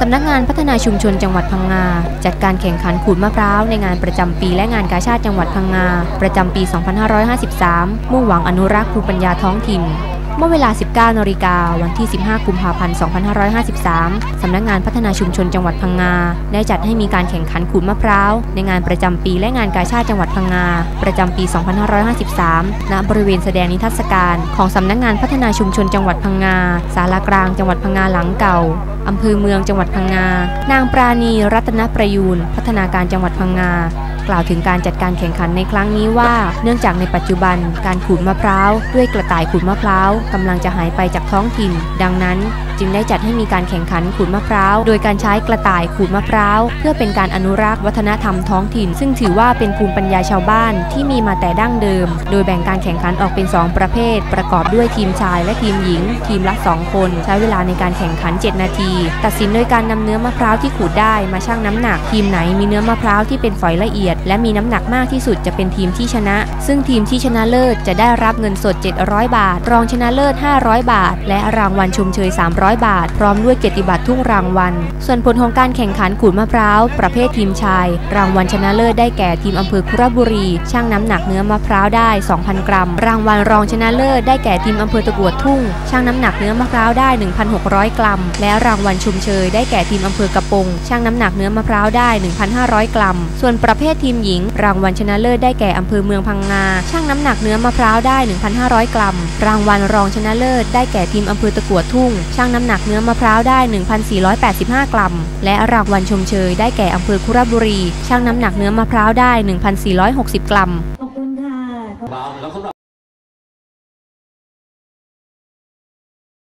สำนักงานพัฒนาชุมชนจังหวัดพังงา จัดการแข่งขันขูดมะพร้าวในงานประจำปีและงานกาชาติจังหวัดพังงา ประจำปี 2553 มุ่งหวังอนุรักษ์ภูมิปัญญาท้องถิ่น เมื่อเวลา 19นาฬิกาวันที่ 15 กุมภาพันธ์ 2553 สำนักงานพัฒนาชุมชนจังหวัดพังงา ได้จัดให้มีการแข่งขันขูดมะพร้าว ในงานประจำปีและงานกาชาติจังหวัดพังงา ประจำปี 2553 ณ บริเวณแสดงนิทรรศการของสำนักงานพัฒนาชุมชนจังหวัดพังงา ศาลากลางจังหวัดพังงาหลังเก่าอำเภอเมืองจังหวัดพังงา นางปราณีรัตนประยูน พัฒนาการจังหวัดพังงา กล่าวถึงการจัดการแข่งขันในครั้งนี้ว่า เนื่องจากในปัจจุบัน การขูดมะพร้าวด้วยกระต่ายขูดมะพร้าวกำลังจะหายไปจากท้องถิ่น ดังนั้น จึงได้จัดให้มีการแข่งขันขูดมะพร้าว โดยการใช้กระต่ายขูดมะพร้าว เพื่อเป็นการอนุรักษ์วัฒนธรรมท้องถิ่น ซึ่งถือว่าเป็นภูมิปัญญาชาวบ้านที่มีมาแต่ดั้งเดิม โดยแบ่งการแข่งขันออกเป็น 2 ประเภท ประกอบด้วยทีมชายและทีมหญิง ทีมละ 2 คน ใช้เวลาในการแข่งขัน 7 นาที ตัดสินโดยการนำเนื้อมะพร้าวที่ขูดได้มาชั่งน้ำหนัก ทีมไหนมีเนื้อมะพร้าวที่เป็นฝอยละเอียด และมีน้ำหนักมากที่สุดจะเป็นทีมที่ชนะ ซึ่งทีมที่ชนะเลิศจะได้รับเงินสด 700 บาท รองชนะเลิศ 500 บาท และรางวัลชมเชย 300บาท พร้อมด้วยเกียรติบัตรทุกรางวัล ส่วนผลของการแข่งขันขูดมะพร้าว ประเภททีมชาย รางวัลชนะเลิศได้แก่ทีมอำเภอคุระบุรี ช่างน้ำหนักเนื้อมะพร้าวได้ 2,000 กรัม รางวัลรองชนะเลิศได้แก่ทีมอำเภอตะกวดทุ่ง ช่างน้ำหนักเนื้อมะพร้าวได้ 1,600 กรัม และรางวัลชุมเชยได้แก่ทีมอำเภอกระปง ช่างน้ำหนักเนื้อมะพร้าวได้ 1,500 กรัม ส่วนประเภททีมหญิง รางวัลชนะเลิศได้แก่อำเภอเมืองพังงา ช่างน้ำหนักเนื้อมะพร้าวได้ 1,500 กรัม รางวัลรองชนะเลิศได้แก่ทีมอำเภอตะกวดทุ่ง ช่างน้ำหนักเนื้อมะพร้าวได้ 1,485 กรัม และรางวัลชมเชยได้แก่อำเภอคุระบุรี ช่างน้ำหนักเนื้อมะพร้าวได้ 1,460 กรัม ขอบคุณค่ะบางล